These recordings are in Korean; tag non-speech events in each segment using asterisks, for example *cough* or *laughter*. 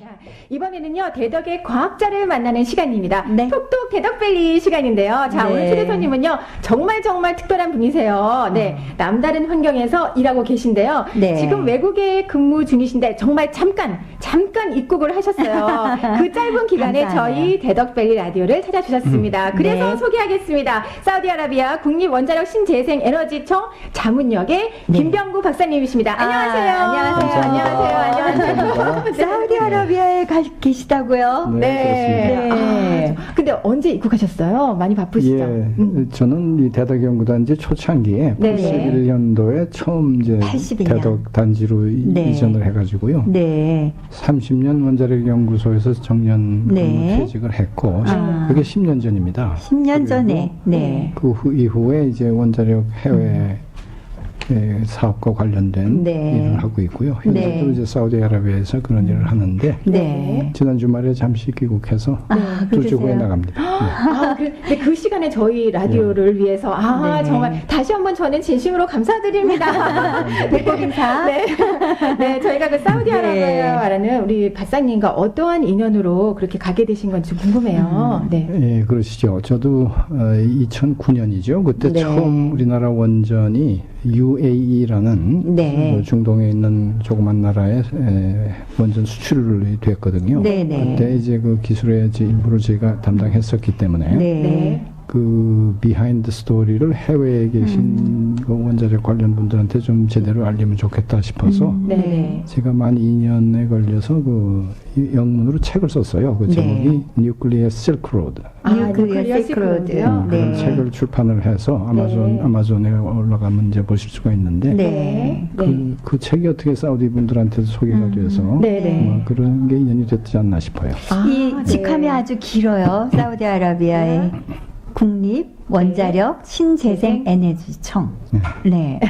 네. 이번에는요 대덕의 과학자를 만나는 시간입니다. 네. 톡톡 대덕밸리 시간인데요. 자 네. 오늘 초대 손님은요 정말 정말 특별한 분이세요. 네 남다른 환경에서 일하고 계신데요. 네. 지금 외국에 근무 중이신데 정말 잠깐 잠깐 입국을 하셨어요. *laughs* 그 짧은 기간에. 저희 대덕밸리 라디오를 찾아주셨습니다. 그래서 네. 소개하겠습니다. 사우디아라비아 국립원자력 신재생 에너지청 자문역의 네. 김병구 박사님이십니다. 아, 안녕하세요. 안녕하세요. 안녕하세요. 안녕하세요. *laughs* 사우디아라비아 에 가 계시다고요? 네. 네. 아, 근데 언제 입국하셨어요? 많이 바쁘시죠? 예, 음. 저는 이 대덕 연구단지 초창기에 네. 81년도에 처음 이제 81년. 대덕 단지로 이- 네. 이전을 해가지고요. 네. 30년 원자력 연구소에서 정년 네. 퇴직을 했고, 아. 그게 10년 전입니다. 10년 전에. 네. 그 후, 이후에 이제 원자력 해외 예, 사업과 관련된 음. 네. 일을 하고 있고요. 현재도 네. 이제 사우디아라비아에서 그런 일을 하는데 네. 지난 주말에 잠시 귀국해서 아, 두주 후에 그러세요? 나갑니다. 네. 아, 그, 근데 그 시간에 저희 라디오를 위해서 아 네. 정말 다시 한번 저는 진심으로 감사드립니다. 백복 인사. 네, 네, 저희가 그 사우디아라비아라는 우리 박사님과 어떠한 인연으로 그렇게 가게 되신 건지 궁금해요. 음. 네. 예, 그러시죠. 저도 어, 2009년이죠. 그때 네. 처음 우리나라 원전이 UAE라는 네. 중동에 있는 조그만 나라에 에, 원전 수출이 됐거든요. 네, 네. 그때 이제 그 기술의 일부를 저희가 담당했었기 때문에 네. 네. 그 비하인드 스토리를 해외에 계신 음. 그 원자력 관련 분들한테 좀 제대로 알리면 좋겠다 싶어서 음. 네. 제가 만 2년에 걸려서 그 영문으로 책을 썼어요. 그 네. 제목이 뉴클리어 실크로드. 아, 뉴클리어 뉴클리어 시크로드요? 시크로드요? 네. 그런 책을 출판을 해서 아마존 네. 아마존에 올라가면 이제 보실 수가 있는데 네. 그, 그 책이 어떻게 사우디 분들한테도 소개가 음. 돼서 네, 네. 뭐 그런 게 인연이 됐지 않나 싶어요. 아, 이 네. 직함이 아주 길어요. 사우디아라비아의 국립 원자력 신재생 에너지청. 네.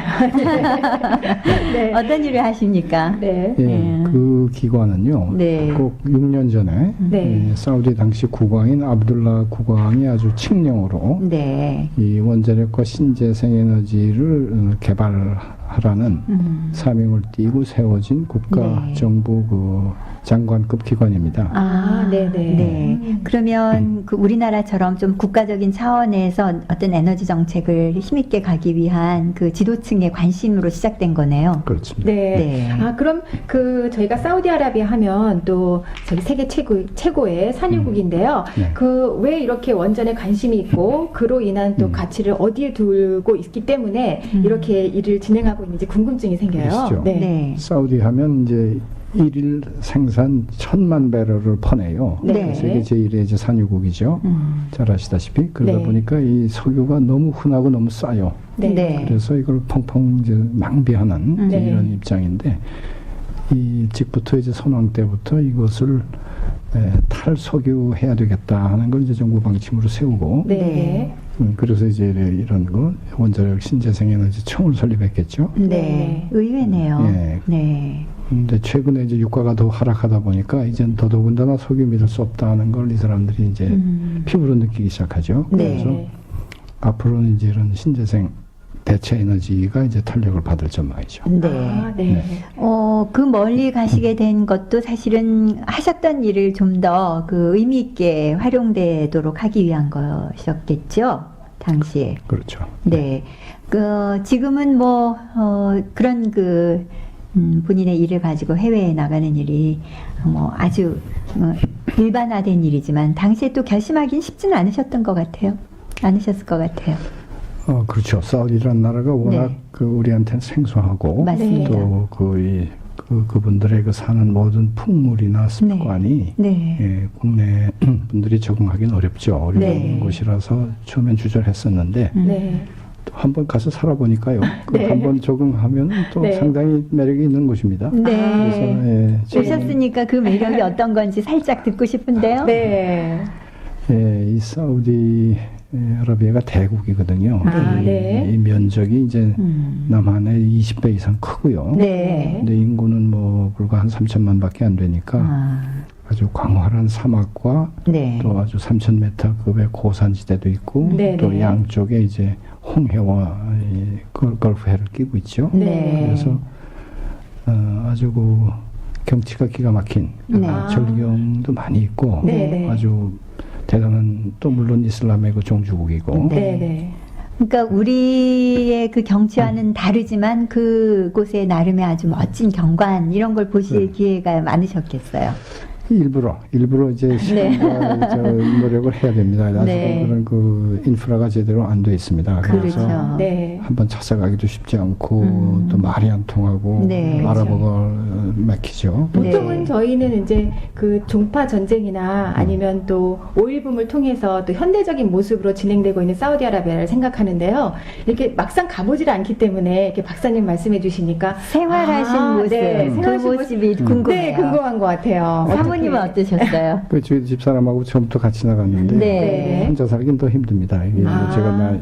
네. *laughs* 어떤 일을 하십니까? 네. 예, 네. 그 기관은요. 네. 꼭 6년 전에 네. 예, 사우디 당시 국왕인 아브둘라 국왕이 아주 칙령으로 네. 이 원자력과 신재생 에너지를 어, 개발하라는 음. 사명을 띠고 세워진 국가 네. 정부 그 장관급 기관입니다. 아, 네네. 네. 음. 그러면 그 우리나라처럼 좀 국가적인 차원에서 어떤 에너지 정책을 힘있게 가기 위한 그 지도층의 관심으로 시작된 거네요. 그렇습니다. 네. 네. 아 그럼 그 저희가 사우디아라비아 하면 또 저기 세계 최고 최고의 산유국인데요. 네. 그왜 이렇게 원전에 관심이 있고 그로 인한 또 음. 가치를 어디에 두고 있기 때문에 음. 이렇게 일을 진행하고 있는지 궁금증이 생겨요. 그러시죠. 네. 네. 사우디 하면 이제 일일 생산 천만 배럴을 퍼내요. 네. 세계 제1의 이제 산유국이죠. 음. 잘 아시다시피 그러다 네. 보니까 이 석유가 너무 흔하고 너무 싸요. 네. 네. 그래서 이걸 펑펑 이제 낭비하는 이제 네. 이런 입장인데 이 일찍부터 이제 선왕 때부터 이것을 에, 탈석유해야 되겠다 하는 걸 이제 정부 방침으로 세우고 네. 네. 음, 그래서 이제 이런 거 원자력 신재생에너지 청을 설립했겠죠. 네. 네. 의외네요. 예. 네. 근데 최근에 이제 유가가 더 하락하다 보니까 이젠 더더군다나 석유 믿을 수 없다는 걸 이 사람들이 이제 음. 피부로 느끼기 시작하죠. 네. 그래서 앞으로는 이제 이런 신재생 대체 에너지가 이제 탄력을 받을 전망이죠. 네. 아, 네. 어, 그 멀리 가시게 된 것도 사실은 하셨던 일을 좀 더 그 의미 있게 활용되도록 하기 위한 것이었겠죠? 당시에. 그렇죠. 네. 그, 지금은 뭐, 어, 그런 그, 음, 본인의 일을 가지고 해외에 나가는 일이 뭐 아주 어, 일반화된 일이지만 당시에 또 결심하기는 쉽지는 않으셨던 것 같아요. 않으셨을 것 같아요. 어, 그렇죠. 사우디라는 나라가 워낙 네. 그 우리한테는 생소하고 맞습니다. 또 그, 그 그분들의 그 사는 모든 풍물이나 습관이 네. 예, 국내 *clears throat* 분들이 적응하기는 어렵죠. 어려운 네. 곳이라서 처음엔 주저했었는데 음. 네. 또 한번 가서 살아보니까요. 그 네. 한번 적응하면 또 네. 상당히 매력이 있는 곳입니다. 네. 그래서 예, 지금, 오셨으니까 그 매력이 어떤 건지 살짝 듣고 싶은데요. 네. 예, 이 사우디 예, 아라비아가 대국이거든요. 아, 이, 네. 이 면적이 이제 음. 남한의 20배 이상 크고요. 네. 근데 인구는 뭐 불과 한 3천만 밖에 안 되니까 아, 아주 광활한 사막과 네. 또 아주 3,000m 급의 고산지대도 있고 네, 또 네. 양쪽에 이제 홍해와 이 걸- 걸프해를 끼고 있죠. 네. 그래서 어, 아주 그 경치가 기가 막힌 그 네. 절경도 많이 있고 네, 네. 아주 대단한 또 물론 이슬람의 그 종주국이고 네. 네, 네. 그러니까 우리의 그 경치와는 다르지만 그곳에 나름의 아주 멋진 경관 이런 걸 보실 네. 기회가 많으셨겠어요. 일부러 일부러 이제 시간과 *laughs* 저 노력을 해야 됩니다. 아직 네. 그런 그 인프라가 제대로 안 돼 있습니다. 그래서 그렇죠. 네. 한번 찾아가기도 쉽지 않고 음. 또 말이 안 통하고 네. 알아보고 막히죠. 네. 보통은 음. 저희는 이제 그 종파 전쟁이나 아니면 또 오일붐을 통해서 또 현대적인 모습으로 진행되고 있는 사우디아라비아를 생각하는데요. 이렇게 막상 가보질 않기 때문에 이렇게 박사님 말씀해 주시니까 생활하신 아, 모습, 네, 그 생활하신 모습이 음. 궁금해요. 네, 궁금한 것 같아요. 사모님은 어떠셨어요? *laughs* 그 저희 집 사람하고 처음부터 같이 나갔는데 네. 혼자 살긴 더 힘듭니다. 아. 제가 나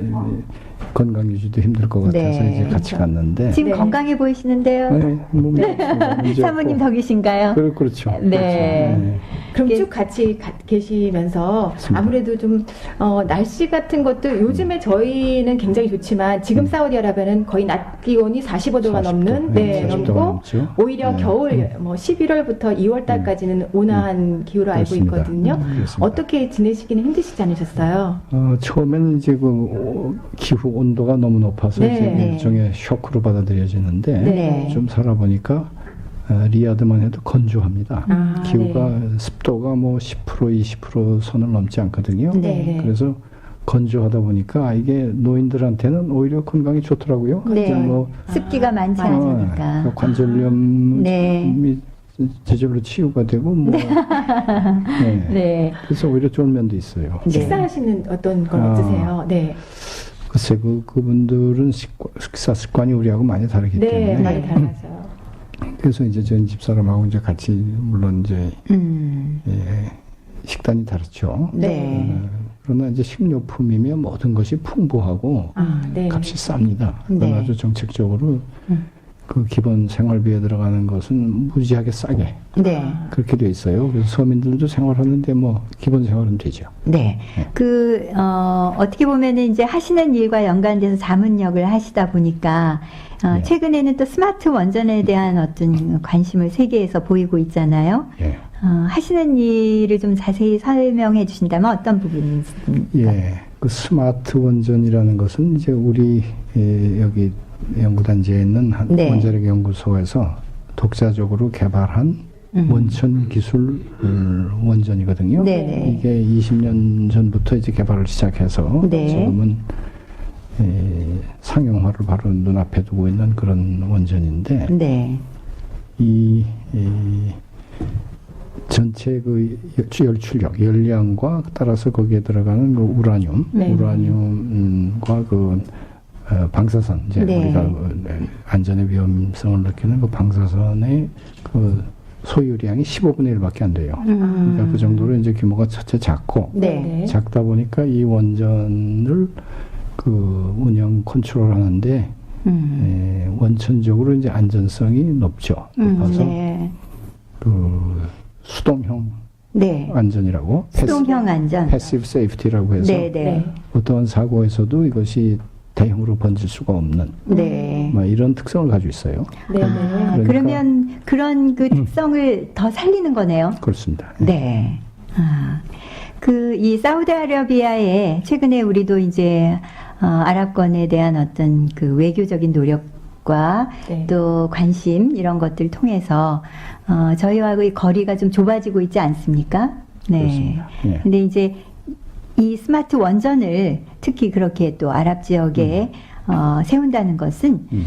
건강 유지도 힘들 것 같아서 네. 이제 같이 그렇죠. 갔는데 지금 네. 건강해 보이시는데요. 네, 몸이 없습니다. 문제 사모님 없고. 덕이신가요? 그, 그렇죠. 네. 그렇죠. 그럼 이게- 쭉 같이 가- 계시면서 맞습니다. 아무래도 좀 어, 날씨 같은 것도 요즘에 저희는 굉장히 좋지만 지금 사우디아라비아는 거의 낮 기온이 45도가 40도, 넘는 네, 네, 40도가 넘고 넘죠. 오히려 네. 겨울 뭐 11월부터 2월 달까지는 온화한 기후로 알고 그렇습니다. 있거든요. 음, 그렇습니다. 어떻게 지내시기는 힘드시지 않으셨어요? 어, 처음에는 이제 그 오- 기후 온도가 너무 높아서 네. 이제 네. 일종의 쇼크로 받아들여지는데 네. 좀 살아보니까 어, 리야드만 해도 건조합니다. 아, 기후가 네. 습도가 뭐 10% 20% 선을 넘지 않거든요. 네. 네. 그래서 건조하다 보니까 이게 노인들한테는 오히려 건강이 좋더라고요. 네. 이제 뭐 습기가 많지 아, 않으니까. 어, 관절염이 네. 제절로 치유가 되고 뭐 네. 네. 그래서 오히려 좋은 면도 있어요. 네. 식사하시는 어떤 걸 아. 드세요? 네. 글쎄 그 그분들은 식사 습관이 우리하고 많이 다르기 네, 때문에 많이 달라져요. 그래서 이제 전 집사람하고 이제 같이 물론 이제 음. 예, 식단이 다르죠. 네. 어, 그러나 이제 식료품이면 모든 것이 풍부하고 아, 네. 값이 쌉니다. 네. 그건 아주 정책적으로 음. 그 기본 생활비에 들어가는 것은 무지하게 싸게 네. 그렇게 돼 있어요. 그래서 서민들도 생활하는데 뭐 기본 생활은 되죠. 네. 그, 어, 어떻게 보면은 이제 하시는 일과 연관돼서 자문역을 하시다 보니까, 어, 네. 최근에는 또 스마트 원전에 대한 어떤 관심을 세계에서 보이고 있잖아요. 예. 어, 하시는 일을 좀 자세히 설명해 주신다면 어떤 부분입니까? 예, 그 스마트 원전이라는 것은 이제 우리 예, 여기 연구단지에 있는 한 네. 원자력 연구소에서 독자적으로 개발한 음. 원천 기술 음, 원전이거든요. 네네. 이게 20년 전부터 이제 개발을 시작해서 네. 지금은 예, 상용화를 바로 눈앞에 두고 있는 그런 원전인데 네. 이, 이 전체 그 열- 열출력, 열량과 따라서 거기에 들어가는 그 우라늄, 네. 우라늄과 그 어, 방사선, 이제 네. 우리가 그, 네, 안전의 위험성을 느끼는 그 방사선의 그 소유량이 15분의 1밖에 안 돼요. 그러니까 그 정도로 이제 규모가 첫째 작고 음. 네. 작다 보니까 이 원전을 그 운영 컨트롤하는데 음. 에, 원천적으로 이제 안전성이 높죠. 음, 높아서 네. 그 수동형 네. 안전이라고 수동형 안전. 패시브 세이프티라고 해서 네, 네. 어떠한 사고에서도 이것이 대형으로 번질 수가 없는 네. 뭐 이런 특성을 가지고 있어요. 네, 네. 아, 그러니까- 그러면 그런 그 특성을 더 살리는 거네요. 그렇습니다. 네. 아, 그, 이 사우디아라비아에 최근에 우리도 이제, 어, 아랍권에 대한 어떤 그 외교적인 노력과 네. 또 관심 이런 것들 통해서, 어, 저희와의 거리가 좀 좁아지고 있지 않습니까? 네. 그렇습니다. 예. 근데 이제 이 스마트 원전을 특히 그렇게 또 아랍 지역에 어, 세운다는 것은 음.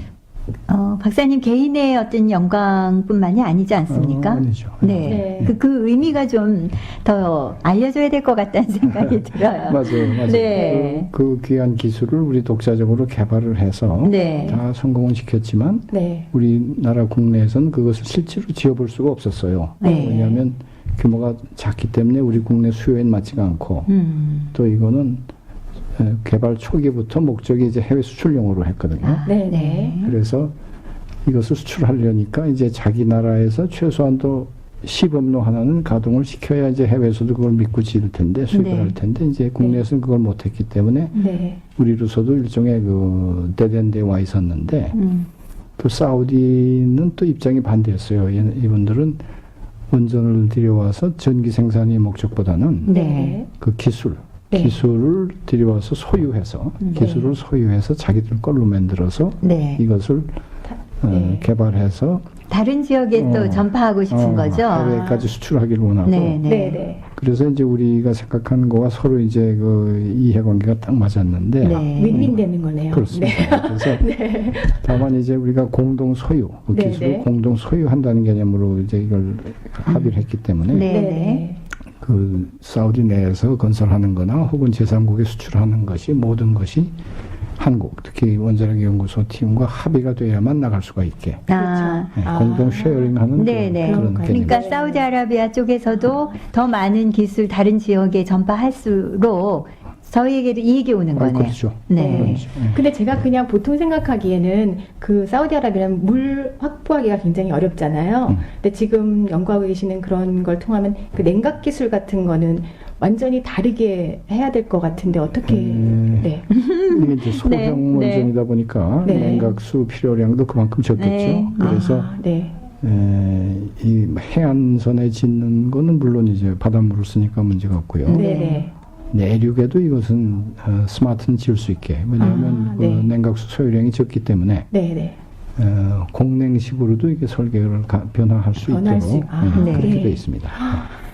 어, 박사님 개인의 어떤 영광뿐만이 아니지 않습니까? 어, 아니죠. 네. 네. 그, 그 의미가 좀 더 알려줘야 될 것 같다는 생각이 *laughs* 들어요. 맞아요, 맞아요. 네. 그, 그 귀한 기술을 우리 독자적으로 개발을 해서 네. 다 성공은 시켰지만 네. 우리나라 국내에서는 그것을 실제로 지어볼 수가 없었어요. 네. 왜냐하면 규모가 작기 때문에 우리 국내 수요에 맞지가 않고 음. 또 이거는 에, 개발 초기부터 목적이 이제 해외 수출용으로 했거든요. 아, 네, 네. 그래서 이것을 수출하려니까 이제 자기 나라에서 최소한도 시범로 하나는 가동을 시켜야 이제 해외에서도 그걸 믿고 지을 텐데 수입을 네. 할 텐데 이제 국내에서는 그걸 못했기 때문에 네. 우리로서도 일종의 그 데덴데 와 있었는데 음. 또 사우디는 또 입장이 반대였어요. 얘- 이분들은 원전을 들여와서 전기 생산의 목적보다는 네. 그 기술, 네. 기술을 들여와서 소유해서 네. 기술을 소유해서 자기들 걸로 만들어서 네. 이것을 어, 네. 개발해서 다른 지역에 또 어, 전파하고 싶은 어, 거죠. 해외까지 수출하기를 원하고 네, 네. 네, 네. 그래서 이제 우리가 생각하는 거와 서로 이제 그 이해관계가 딱 맞았는데 네. 윈윈 되는 거네요. 그렇습니다. 그래서 *laughs* 네. 다만 이제 우리가 공동 소유, 그 네, 기술을 네. 공동 소유한다는 개념으로 이제 이걸 합의를 했기 때문에 네. 네. 네. 그 사우디 내에서 건설하는 거나 혹은 제3국에 수출하는 것이 모든 것이 한국, 특히 원자력 연구소 팀과 합의가 돼야만 나갈 수가 있게 아, 네, 아. 공동 쉐어링하는 네, 그- 네. 그런 그러니까 개념. 그러니까 사우디아라비아 쪽에서도 더 많은 기술 다른 지역에 전파할수록 저희에게도 이익이 오는 아, 거네요. 그렇죠. 네. 그렇죠. 네. 근데 제가 그냥 보통 생각하기에는 그 사우디아라비아는 물 확보하기가 굉장히 어렵잖아요. 음. 근데 지금 연구하고 계시는 그런 걸 통하면 그 냉각 기술 같은 거는 완전히 다르게 해야 될 것 같은데 어떻게? 음. 네. 이게 이제 *laughs* 소형 네, 네. 원전이다 보니까 네. 냉각수 필요량도 그만큼 적겠죠. 네. 그래서 아, 네. 에, 이 해안선에 짓는 거는 물론 이제 바닷물을 쓰니까 문제가 없고요. 네. 네. 네. 내륙에도 이것은 어, 스마트는 지을 수 있게 왜냐하면 아, 그 네. 냉각수 소유량이 적기 때문에 네. 네. 어, 공냉식으로도 이게 설계를 가- 변화할 수 변화할 수- 있도록 아, 네, 네. 그렇게 되어 있습니다.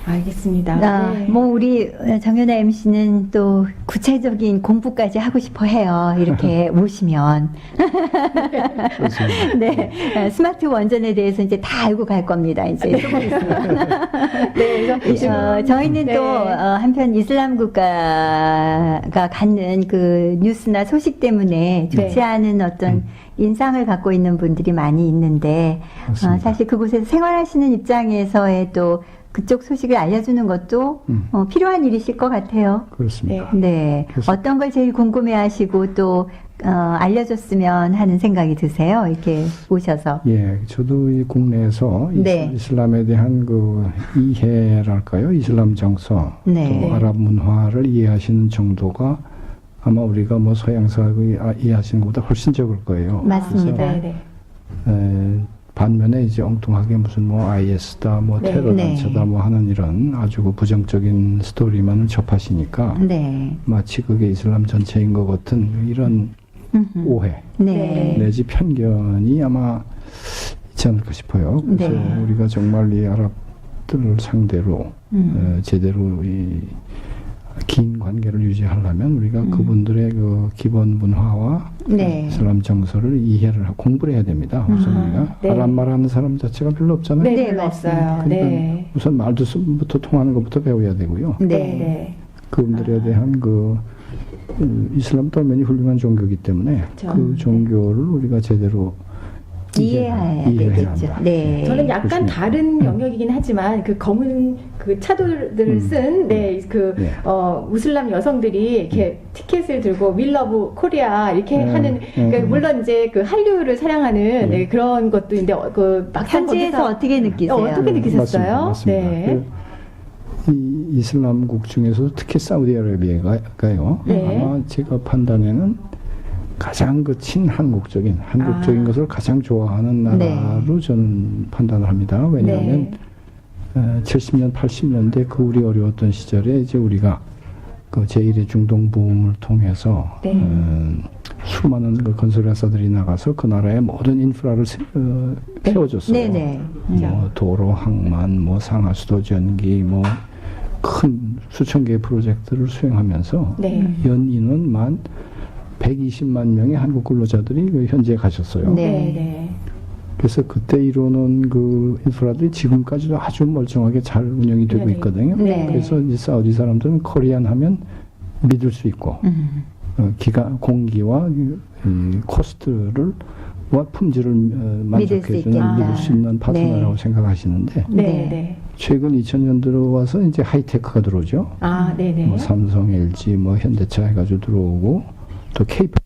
알겠습니다. 아, 네. 뭐 우리 정연아 MC는 또 구체적인 공부까지 하고 싶어 해요. 이렇게 *laughs* 오시면. *laughs* 네 어, 스마트 원전에 대해서 이제 다 알고 갈 겁니다. 이제 있으면. *laughs* 네. 그래서 어, 저희는 네. 또 어, 한편 이슬람 국가가 갖는 그 뉴스나 소식 때문에 좋지 네. 않은 어떤 인상을 갖고 있는 분들이 많이 있는데 어. 사실 그곳에서 생활하시는 입장에서의 또 그쪽 소식을 알려주는 것도 음. 어, 필요한 일이실 것 같아요. 그렇습니다. 네, 그래서- 어떤 걸 제일 궁금해 하시고 또 어, 알려줬으면 하는 생각이 드세요. 이렇게 오셔서. 예, 저도 이 국내에서 네. 이슬- 이슬람에 대한 그 이해랄까요? 이슬람 정서, 네. 또 아랍 문화를 이해하시는 정도가 아마 우리가 뭐 서양사를 아- 이해하시는 것보다 훨씬 적을 거예요. 맞습니다. 네. 네. 에, 반면에 이제 엉뚱하게 무슨 뭐 IS다, 뭐 네. 테러 네. 단체다, 뭐 하는 이런 아주 그 부정적인 스토리만을 접하시니까 네. 마치 그게 이슬람 전체인 것 같은 이런 음흠. 오해 네. 내지 편견이 아마 있지 않을까 싶어요. 그래서 네. 우리가 정말 이 아랍들을 상대로 음. 어, 제대로 이 긴 관계를 유지하려면 우리가 음. 그분들의 그 기본 문화와 네. 이슬람 정서를 이해를 하고 공부를 해야 됩니다. 우선 아, 우리가 네. 아랍 말하는 사람 자체가 별로 없잖아요. 네, 네, 별로 맞습니다. 없어요. 네. 우선 말도 쓰부터 통하는 것부터 배워야 되고요. 네. 네. 네. 그분들에 아. 대한 그 음, 이슬람도 얼마나 훌륭한 종교이기 때문에 그렇죠. 그 종교를 우리가 제대로 이해해야 이해해야 되겠죠. 한다. 네. 저는 약간 그렇습니다. 다른 영역이긴 하지만 그 검은 그 차도들을 음. 쓴네그 네. 어, 무슬람 여성들이 이렇게 티켓을 들고 윌러브 코리아 이렇게 네. 하는 네. 그 물론 이제 그 한류를 사랑하는 네, 그런 것도 있는데 어, 그 막상 현지에서 거기서 어떻게 느끼세요? 어, 어떻게 느끼셨어요? 맞습니다. 맞습니다. 네. 그 이, 이슬람국 중에서도 특히 사우디아라비아가요. 네. 아마 제가 판단에는 가장 그 친한국적인 한국적인 아. 것을 가장 좋아하는 네. 나라로 저는 판단을 합니다. 왜냐하면 네. 어, 70년, 80년대 그 우리 어려웠던 시절에 이제 우리가 그 제1의 중동 부음을 통해서 네. 어, 수많은 그 건설 회사들이 나가서 그 나라의 모든 인프라를 세, 어, 네. 세워줬어요. 네 네. 뭐 도로, 항만, 뭐 상하수도 전기, 뭐 큰 수천 개의 프로젝트를 수행하면서 네. 연인은 만 120만 명의 한국 근로자들이 그 현지에 가셨어요. 네. 네. 네. 그래서 그때 이루어놓은 그 인프라들이 지금까지도 아주 멀쩡하게 잘 운영이 되고 네. 있거든요. 네. 그래서 이제 사우디 사람들은 코리안 하면 믿을 수 있고 음. 어, 기가 공기와 이, 이 코스트를 와 품질을 어, 만족해주는. 믿을 수 있는 파트너라고 네. 생각하시는데 네. 네. 네. 최근 2000년 들어 와서 이제 하이테크가 들어오죠. 아, 네, 네. 뭐 삼성, LG, 뭐 현대차 해가지고 들어오고 또 K-팝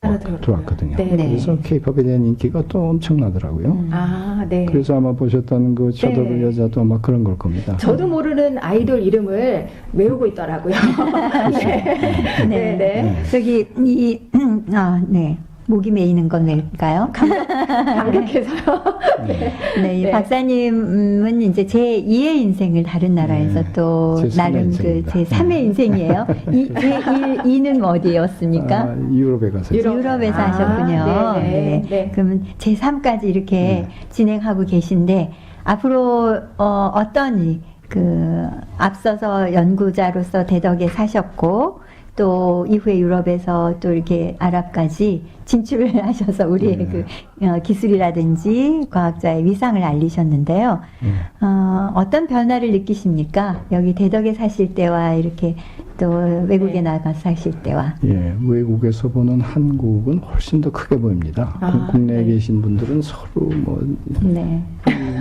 알아들었고요. 들어왔거든요. 네. 네. 그래서 K-팝에 대한 인기가 또 엄청나더라고요. 음. 아, 네. 그래서 아마 보셨던 그 쳐다볼 네. 여자도 아마 그런 걸 겁니다. 저도 모르는 아이돌 이름을 외우고 있더라고요. *laughs* 네. 네, 네. 저기 이 *clears throat* 아, 네. 목이 메이는 건 왜일까요? 감격해서요. *laughs* 네, 이 네. 박사님은 이제 제 2의 인생을 다른 나라에서 네. 또 제 나름 그. 제 3의 인생이에요. 이, 제 1, 2는 어디였습니까? 아, 유럽에 가서 유럽. 유럽에서 아, 하셨군요. 네네. 네. 네. 그러면 제 3까지 이렇게 네. 진행하고 계신데 앞으로 어, 어떤 그 앞서서 연구자로서 대덕에 사셨고 또 이후에 유럽에서 또 이렇게 아랍까지 진출을 *laughs* 하셔서 우리의 네. 그 어, 기술이라든지 과학자의 위상을 알리셨는데요. 예. 어, 어떤 변화를 느끼십니까? 여기 대덕에 사실 때와 이렇게 또 외국에 네. 나가 사실 때와. 예, 외국에서 보는 한국은 훨씬 더 크게 보입니다. 아, 국내에 네. 계신 분들은 서로 뭐 네.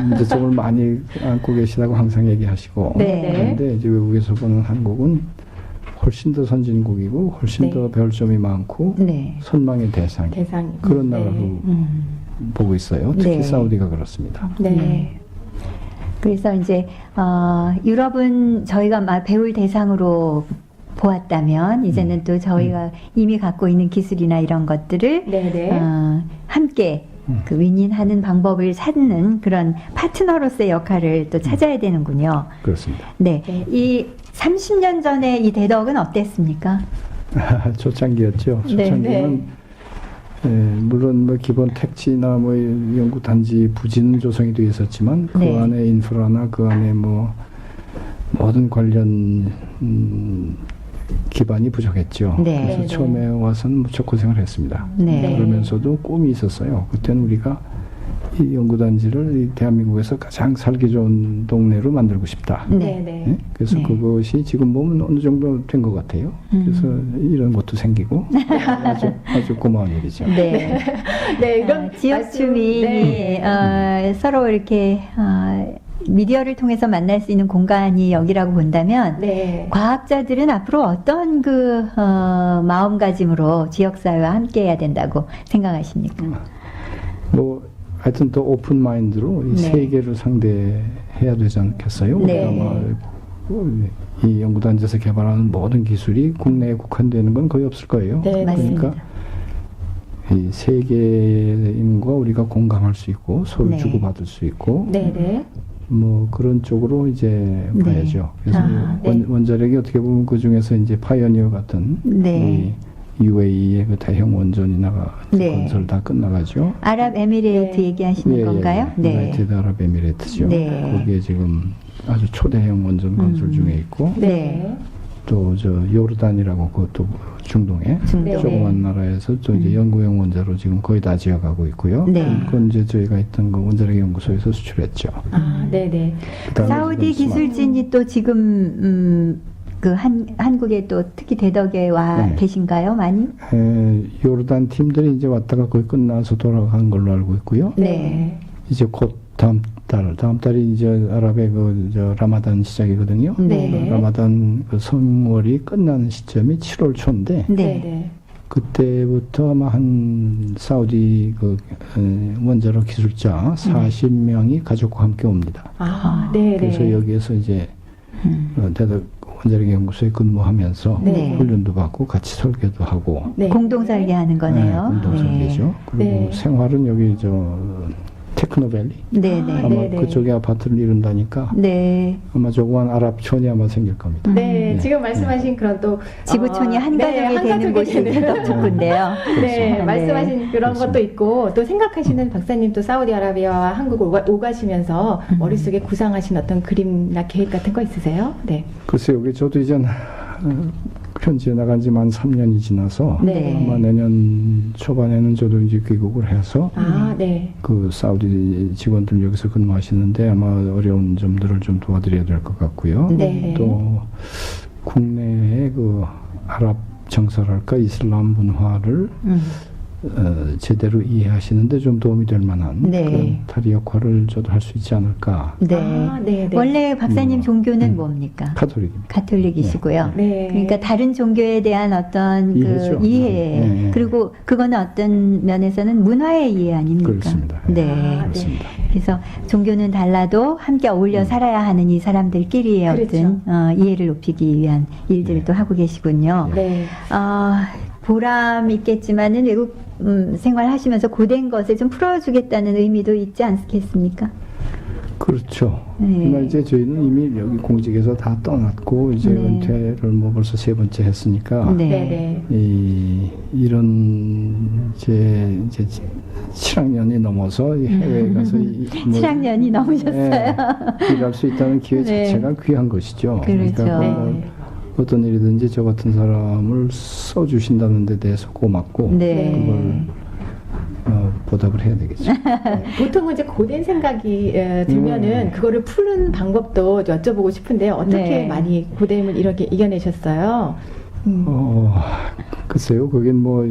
문제점을 많이 안고 계시다고 항상 얘기하시고 네. 그런데 이제 외국에서 보는 한국은 훨씬 더 선진국이고 훨씬 네. 더 배울 점이 많고 네. 선망의 대상이 대상. 그런 네. 나라로 음. 보고 있어요. 특히 네. 사우디가 그렇습니다. 네. 네. 그래서 이제 어, 유럽은 저희가 막 배울 대상으로 보았다면 이제는 또 저희가 이미 갖고 있는 기술이나 이런 것들을 네네. 어, 함께 음. 그 윈윈하는 방법을 찾는 그런 파트너로서의 역할을 또 찾아야 되는군요. 그렇습니다. 네, 네. 이 30년 전에 이 대덕은 어땠습니까? *laughs* 초창기였죠. 네, 초창기는 예, 물론 뭐 기본 택지나 뭐 연구 단지 부지는 조성이 되어 있었지만 그 네. 안에 인프라나 그 안에 뭐 모든 관련 음, 기반이 부족했죠. 네. 그래서 네, 처음에 와서는 무척 고생을 했습니다. 네. 그러면서도 꿈이 있었어요. 그때는 우리가 이 연구단지를 이 대한민국에서 가장 살기 좋은 동네로 만들고 싶다. 네. 네. 예? 그래서 네. 그것이 지금 보면 어느 정도 된 것 같아요. 음. 그래서 이런 것도 생기고 *laughs* 아주 아주 고마운 일이죠. 네. 네. 이런 어, 지역 주민이 네. 어, 서로 이렇게 어, 미디어를 통해서 만날 수 있는 공간이 여기라고 본다면 네. 과학자들은 앞으로 어떤 그 어, 마음가짐으로 지역 사회와 함께해야 된다고 생각하십니까? 뭐 하여튼 또 오픈 마인드로 이 네. 세계를 상대해야 되지 않겠어요? 네. 우리가 아마 이 연구단지에서 개발하는 모든 기술이 국내에 국한되는 건 거의 없을 거예요. 네, 맞습니다. 그러니까 이 세계인과 우리가 공감할 수 있고 서로 네. 주고받을 수 있고 네 네. 뭐 그런 쪽으로 이제 네. 봐야죠. 그래서 아, 네. 원, 원자력이 어떻게 보면 그 중에서 이제 파이어니어 같은 네. 이 UAE의 그 대형 원전이 나가 네. 건설 다 끝나가죠. 아랍에미레이트 네. 얘기하시는 예, 예, 건가요? 예. 네. 유나이티드 아랍에미레이트죠. 네. 거기에 지금 아주 초대형 원전 건설 음. 중에 있고 네. 또 저 요르단이라고 그것도 중동에 중동. 네. 조그만 나라에서 또 이제 음. 연구용 원자로 지금 거의 다 지어가고 있고요. 네. 그건 이제 저희가 있던 그 원자력 연구소에서 수출했죠. 아, 네네. 그다음에 사우디 기술진이 또 지금 음, 그 한, 한국에 또 특히 대덕에 와 네. 계신가요? 많이? 에, 요르단 팀들이 이제 왔다가 거의 끝나서 돌아간 걸로 알고 있고요. 네. 이제 곧 다음 달, 다음 달이 이제 아랍의 그 저 라마단 시작이거든요. 네. 그 라마단 그 성월이 끝나는 시점이 7월 초인데 네. 네네. 그때부터 아마 한 사우디 그 어, 원자력 기술자 40명이 가족과 함께 옵니다. 아, 네네. 그래서 여기에서 이제 음. 어, 대덕 원자력 연구소에 근무하면서 네. 훈련도 받고 같이 설계도 하고 네. 공동 설계하는 거네요. 네, 공동 설계죠. 그리고 네. 생활은 여기 저 테크노밸리 네, 아, 네. 아마 네네. 그쪽에 아파트를 이룬다니까 네. 아마 조그만 아랍촌이 아마 생길 겁니다. 네, 네. 지금 말씀하신 그런 또 지구촌이 어, 한 네, 가족이 한 되는 가족이 곳이 되는 대덕 축구인데요. *laughs* 네, 네. 말씀하신 그런 그렇습니다. 것도 있고 또 생각하시는 박사님 또 사우디아라비아와 한국 오가, 오가시면서 음. 머릿속에 구상하신 어떤 그림이나 계획 같은 거 있으세요? 네. 글쎄요, 저도 이제 어, 현지에 나간 지만 3년이 지나서 네. 아마 내년 초반에는 저도 이제 귀국을 해서 아, 네. 그 사우디 직원들 여기서 근무하시는데 아마 어려운 점들을 좀 도와드려야 될 것 같고요. 네. 또 국내의 그 아랍 정서랄까 이슬람 문화를 음. 어, 제대로 이해하시는데 좀 도움이 될 만한 네. 그런 다리 역할을 저도 할 수 있지 않을까. 네. 아, 네, 네. 원래 박사님 음. 종교는 음. 뭡니까? 카톨릭입니다. 가톨릭이시고요. 네. 그러니까 다른 종교에 대한 어떤 이해죠. 그 이해 네, 네. 그리고 그거는 어떤 면에서는 문화의 이해 아닙니까? 그렇습니다. 네. 아, 그렇습니다. 그래서 종교는 달라도 함께 어울려 음. 살아야 하는 이 사람들끼리의 어떤 그렇죠. 어, 이해를 높이기 위한 일들을 또 하고 계시군요. 네. 어, 보람 있겠지만은 외국 음, 생활하시면서 고된 것을 좀 풀어주겠다는 의미도 있지 않겠습니까? 그렇죠. 네. 그러나 이제 저희는 이미 여기 공직에서 다 떠났고 이제 네. 은퇴를 뭐 벌써 세 번째 했으니까 네. 네네. 이 이런 이제 이제 7학년이 넘어서 이 해외에 가서 이, *laughs* 뭐, 7학년이 넘으셨어요. 예, 일할 수 있다는 기회 네. 자체가 귀한 것이죠. 그렇죠. 그러니까 네. 뭐 어떤 일이든지 저 같은 사람을 써주신다는 데 대해서 고맙고 네. 그걸 어, 보답을 해야 되겠죠. *laughs* 보통은 이제 고된 생각이 에, 들면은 음. 그거를 푸는 방법도 여쭤보고 싶은데 어떻게 네. 많이 고됨을 이렇게 이겨내셨어요? 음. 어, 글쎄요, 거긴 뭐,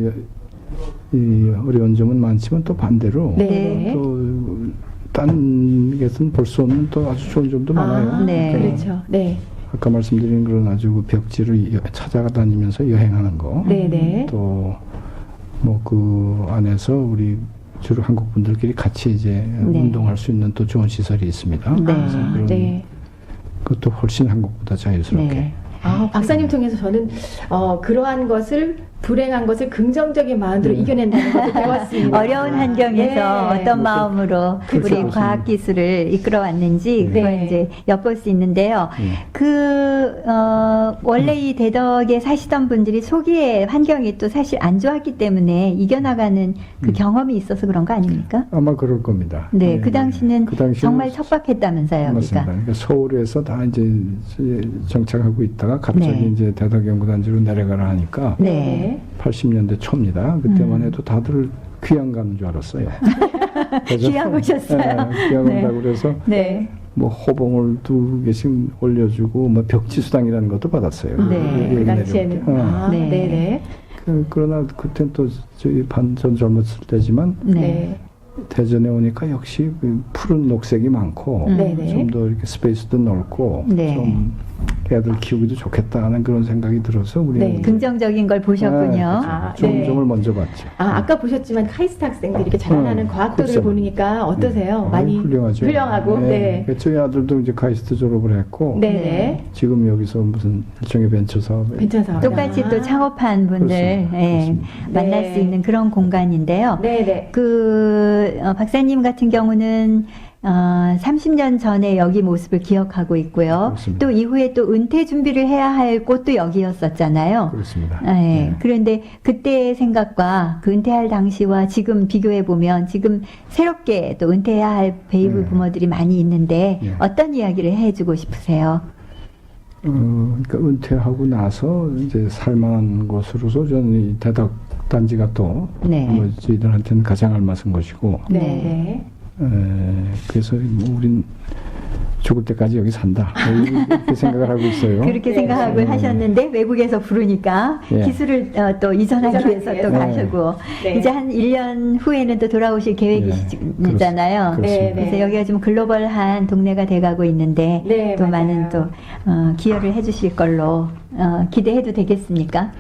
이 어려운 점은 많지만 또 반대로 네. 또, 딴 것은 볼 수 없는 또 아주 좋은 점도 많아요. 아, 네. 그러니까 그렇죠. 네. 아까 말씀드린 그런 아주 그 벽지를 여- 찾아다니면서 여행하는 거. 네네. 또, 뭐 그 안에서 우리 주로 한국 분들끼리 같이 이제 네. 운동할 수 있는 또 좋은 시설이 있습니다. 네. 그래서 아, 그런 네. 그것도 훨씬 한국보다 자유스럽게. 네. 아, 박사님 통해서 저는 어, 그러한 것을 불행한 것을 긍정적인 마음으로 네. 이겨낸다는 것을 배웠습니다. *laughs* 어려운 환경에서 네. 어떤 마음으로 그렇죠. 우리 과학 기술을 이끌어왔는지 네. 그걸 이제 엿볼 수 있는데요. 네. 그 어, 원래 이 대덕에 사시던 분들이 초기에 환경이 또 사실 안 좋았기 때문에 이겨나가는 그 음. 경험이 있어서 그런 거 아닙니까? 아마 그럴 겁니다. 네, 예, 그 당시는 그 정말 척박했다면서요, 맞습니다. 그러니까 서울에서 다 이제 정착하고 있다 가 갑자기 네. 이제 대덕연구단지로 내려가라 하니까 네. 80년대 초입니다. 그때만 음. 해도 다들 귀양 가는 줄 알았어요. *laughs* 귀양 오셨어요? 예, 귀양 네. 온다고 그래서 네. 뭐 호봉을 두 개씩 올려주고 뭐 벽지수당이라는 것도 받았어요. 네, 그 당시에는. 어. 아, 네. 네네. 그, 그러나 그땐 또 저희 반전 젊었을 때지만 네. 네. 대전에 오니까 역시 그 푸른 녹색이 많고 음. 네네. 좀더 이렇게 스페이스도 넓고 네. 좀 애들 키우기도 좋겠다 하는 그런 생각이 들어서 우리는 네. 긍정적인 걸 보셨군요. 네, 아, 좋은 네. 점을 먼저 봤죠. 아, 아까 보셨지만 카이스트 학생들이 이렇게 자라나는 음, 과학도를 그렇죠. 보니까 어떠세요? 네. 많이 아유, 훌륭하죠. 훌륭하고, 네. 그러니까 저희 아들도 이제 카이스트 졸업을 했고 네네. 지금 여기서 무슨 일종의 벤처 사업에 괜찮아요. 똑같이 또 창업한 분들. 예. 만날 네. 수 있는 그런 공간인데요. 네네. 그 어, 박사님 같은 경우는 어, 30년 전에 여기 모습을 기억하고 있고요. 그렇습니다. 또 이후에 또 은퇴 준비를 해야 할 곳도 여기였었잖아요. 그렇습니다. 예, 네. 그런데 그때의 생각과 그 은퇴할 당시와 지금 비교해 보면 지금 새롭게 또 은퇴해야 할 베이비 네. 부모들이 많이 있는데 네. 어떤 이야기를 해주고 싶으세요? 어, 그러니까 은퇴하고 나서 이제 살만한 곳으로서 저는 이 대덕 단지가 또 네. 뭐 저희들한테는 가장 알맞은 것이고 네네. 에, 그래서 뭐 우린 죽을 때까지 여기 산다 뭐 이렇게 생각을 하고 있어요. *laughs* 그렇게 네. 생각하고 네. 하셨는데 외국에서 부르니까 예. 기술을 어, 또 이전하기 위해서 또 위해서. 가시고 네. 이제 한 1년 후에는 또 돌아오실 계획이시잖아요. 그렇습니다. 네, 네. 그래서 여기가 좀 글로벌한 동네가 돼가고 있는데 네, 또 맞아요. 많은 또 어, 기여를 해주실 걸로 어, 기대해도 되겠습니까?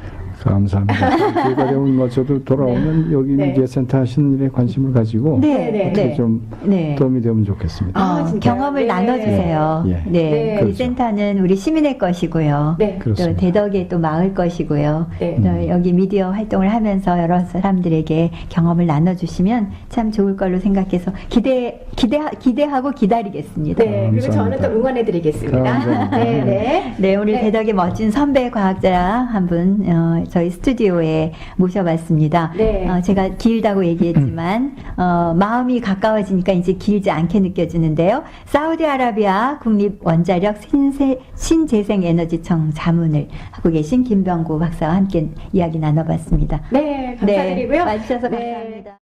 감사합니다. 기회가 되면 뭐 저도 돌아오면 여기 네. 미디어센터 하시는 일에 관심을 가지고 네, 네. 어떻게 네. 좀 네. 도움이 되면 좋겠습니다. 아, 어, 진짜요? 경험을 네. 나눠주세요. 예. 네, 네. 이 그렇죠. 센터는 우리 시민의 것이고요. 네. 또 그렇습니다. 대덕의 또 마을 것이고요. 네. 음. 또 여기 미디어 활동을 하면서 여러 사람들에게 경험을 나눠주시면 참 좋을 걸로 생각해서 기대 기대 기대하고 기다리겠습니다. 네. 그리고 저는 감사합니다. 또 응원해드리겠습니다. 감사합니다. 네 네. 네, 오늘 네. 대덕의 멋진 선배 과학자 한분 어, 저희 스튜디오에 모셔봤습니다. 네. 어, 제가 길다고 얘기했지만 어, 마음이 가까워지니까 이제 길지 않게 느껴지는데요. 사우디아라비아 국립 원자력 신세, 신재생 에너지청 자문을 하고 계신 김병구 박사와 함께 이야기 나눠봤습니다. 네. 감사드리고요. 네, 와주셔서 네. 감사합니다.